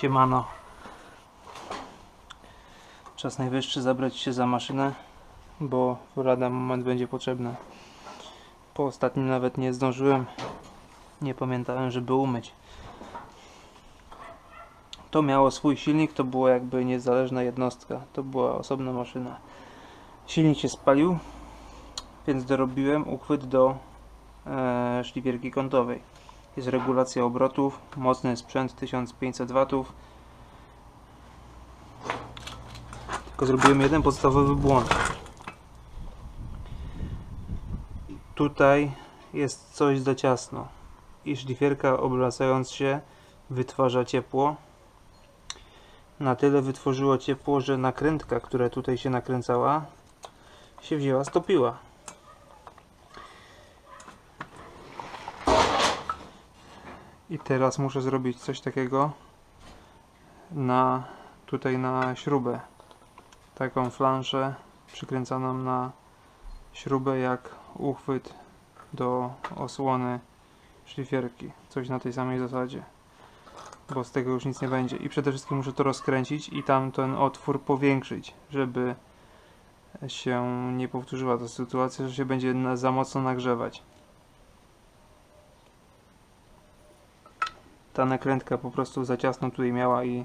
Siemano. Czas najwyższy zabrać się za maszynę, bo lada moment będzie potrzebna. Po ostatnim nawet nie zdążyłem. Nie pamiętałem, żeby umyć. To miało swój silnik, to była jakby niezależna jednostka. To była osobna maszyna. Silnik się spalił, więc dorobiłem uchwyt do e, szlifierki kątowej. Jest regulacja obrotów, mocny sprzęt 1500 W. Tylko zrobiłem jeden podstawowy błąd. Tutaj jest coś za ciasno i szlifierka obracając się wytwarza ciepło. Na tyle wytworzyło ciepło, że nakrętka, która tutaj się nakręcała, się wzięła, stopiła. I teraz muszę zrobić coś takiego na tutaj na śrubę. Taką flanszę przykręcaną na śrubę jak uchwyt do osłony szlifierki. Coś na tej samej zasadzie. Bo z tego już nic nie będzie. I przede wszystkim muszę to rozkręcić i tam ten otwór powiększyć, żeby się nie powtórzyła ta sytuacja, że się będzie za mocno nagrzewać. Ta nakrętka po prostu za ciasno tutaj miała i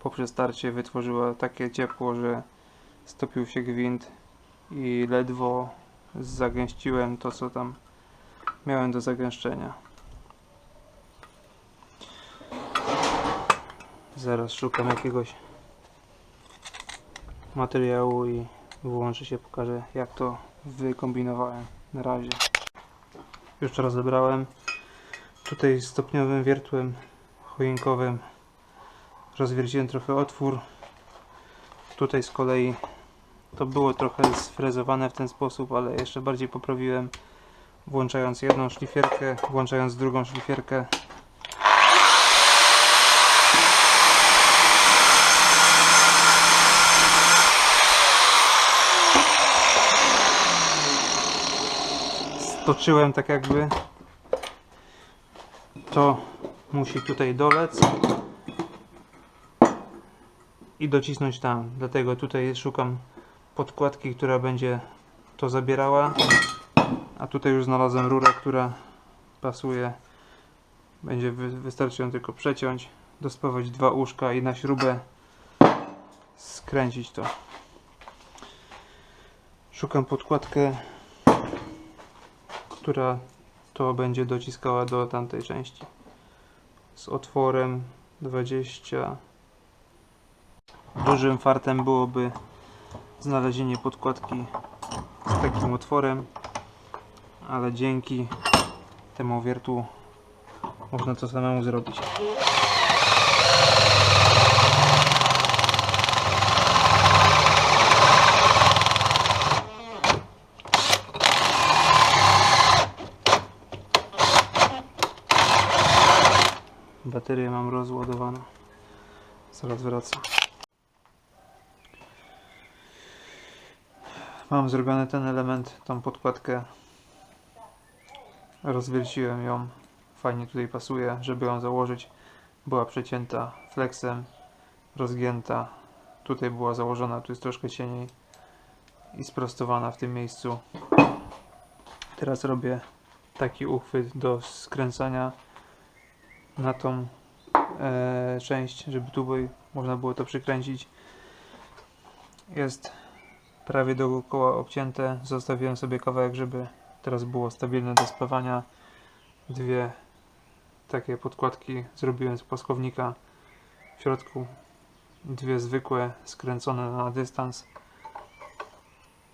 po przestarcie wytworzyła takie ciepło, że stopił się gwint i ledwo zagęściłem to, co tam miałem do zagęszczenia. Zaraz szukam jakiegoś materiału i włączę się, pokażę jak to wykombinowałem. Na razie. Już rozebrałem. Tutaj stopniowym wiertłem choinkowym rozwierciłem trochę otwór. Tutaj z kolei to było trochę sfrezowane w ten sposób, ale jeszcze bardziej poprawiłem włączając jedną szlifierkę, włączając drugą szlifierkę. Stoczyłem tak jakby to musi tutaj dolec i docisnąć tam. Dlatego tutaj szukam podkładki, która będzie to zabierała. A tutaj już znalazłem rurę, która pasuje. Będzie wy wystarczy ją tylko przeciąć, dospawać dwa uszka i na śrubę skręcić to. Szukam podkładkę, która to będzie dociskała do tamtej części. Z otworem 20 dużym fartem byłoby znalezienie podkładki z takim otworem ale dzięki temu wiertłu można to samemu zrobić Baterię mam rozładowaną. Zaraz wracam. Mam zrobiony ten element, tą podkładkę. Rozwierciłem ją. Fajnie tutaj pasuje, żeby ją założyć. Była przecięta flexem, rozgięta. Tutaj była założona, tu jest troszkę cieniej i sprostowana w tym miejscu. Teraz robię taki uchwyt do skręcania na tą e, część, żeby tu można było to przykręcić. Jest prawie dookoła obcięte. Zostawiłem sobie kawałek, żeby teraz było stabilne do spawania. Dwie takie podkładki zrobiłem z płaskownika. W środku dwie zwykłe skręcone na dystans.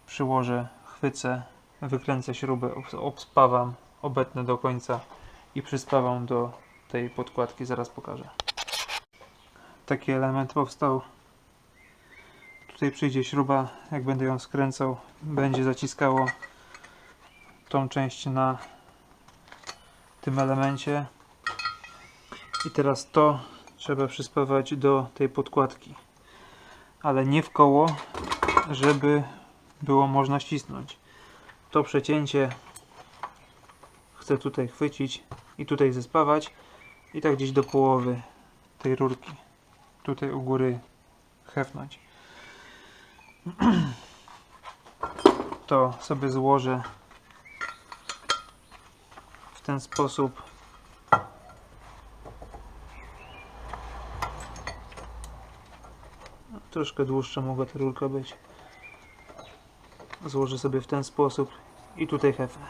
Przyłożę, chwycę, wykręcę śrubę, obs- obspawam, obetnę do końca i przyspawam do tej podkładki, zaraz pokażę. Taki element powstał. Tutaj przyjdzie śruba, jak będę ją skręcał, będzie zaciskało tą część na tym elemencie. I teraz to trzeba przyspawać do tej podkładki. Ale nie w koło, żeby było można ścisnąć. To przecięcie chcę tutaj chwycić i tutaj zespawać i tak gdzieś do połowy tej rurki. tutaj u góry hefnąć. To sobie złożę w ten sposób. Troszkę dłuższa mogła ta rurka być. Złożę sobie w ten sposób i tutaj hefnę.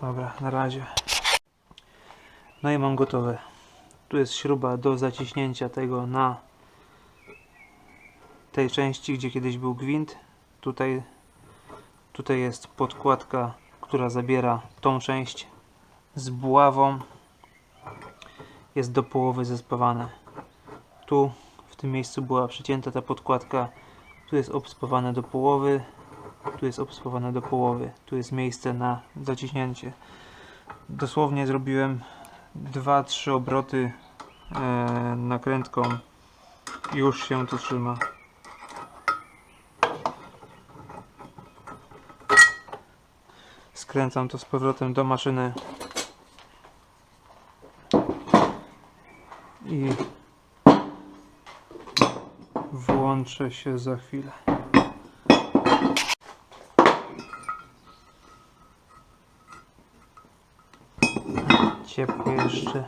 Dobra, na razie. No i mam gotowe. Tu jest śruba do zaciśnięcia tego na tej części, gdzie kiedyś był gwint. Tutaj, tutaj jest podkładka, która zabiera tą część z buławą. Jest do połowy zespawane. Tu w tym miejscu była przycięta ta podkładka. Tu jest obspawane do połowy. Tu jest obspawane do połowy. Tu jest miejsce na zaciśnięcie. Dosłownie zrobiłem 2-3 obroty e, nakrętką. Już się to trzyma. Skręcam to z powrotem do maszyny. I włączę się za chwilę. Ciepło jeszcze.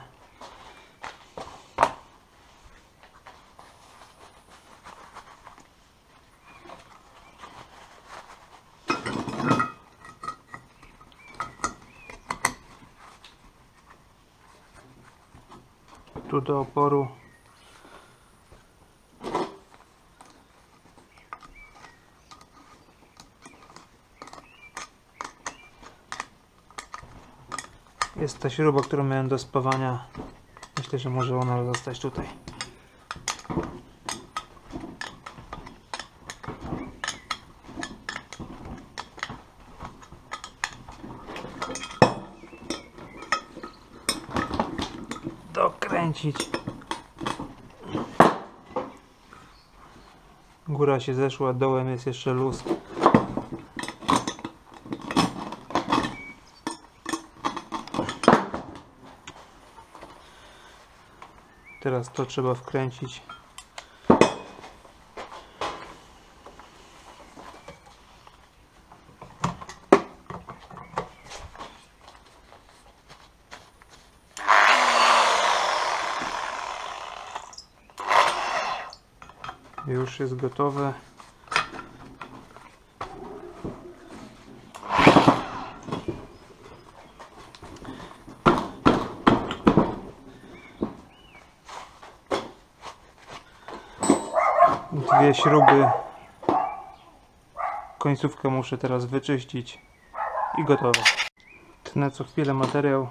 Tu do oporu. Jest ta śruba, którą miałem do spawania. Myślę, że może ona zostać tutaj. Dokręcić. Góra się zeszła, dołem jest jeszcze luz. Teraz to trzeba wkręcić. Już jest gotowe. Dwie śruby. Końcówkę muszę teraz wyczyścić i gotowe. Tnę co chwilę materiał,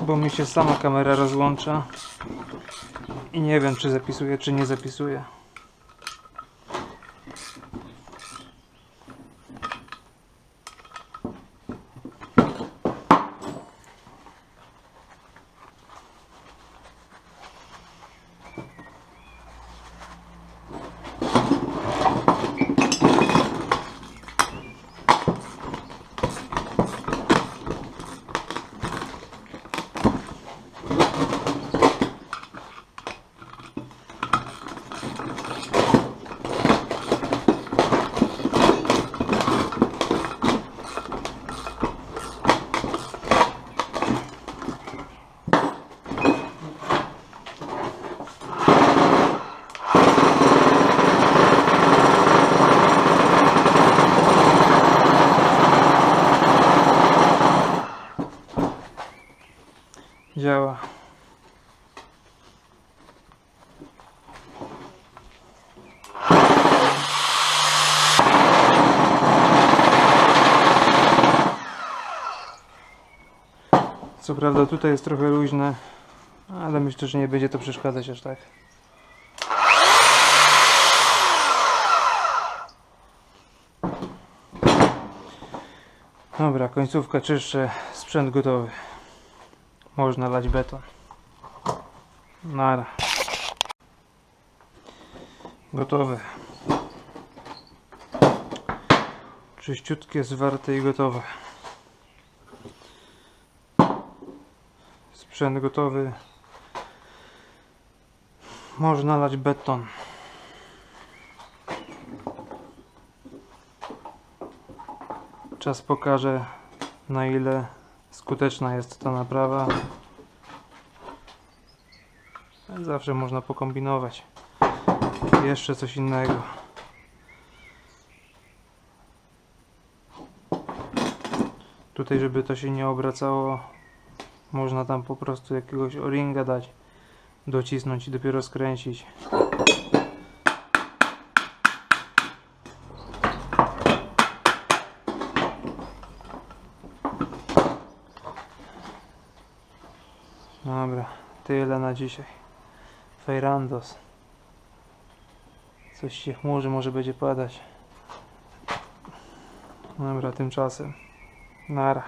bo mi się sama kamera rozłącza i nie wiem czy zapisuje, czy nie zapisuje. Działa. Co prawda tutaj jest trochę luźne, ale myślę, że nie będzie to przeszkadzać aż tak. Dobra, końcówka czyszczę, sprzęt gotowy. Można lać beton. Nara. Gotowe. Czyściutkie, zwarte i gotowe. Sprzęt gotowy. Można lać beton. Czas pokaże na ile skuteczna jest ta naprawa. Zawsze można pokombinować. Jeszcze coś innego. Tutaj, żeby to się nie obracało, można tam po prostu jakiegoś o-ringa dać, docisnąć i dopiero skręcić. Dobra, tyle na dzisiaj. Fejrandos. Coś się chmurzy, może będzie padać. Dobra, tymczasem. Nara.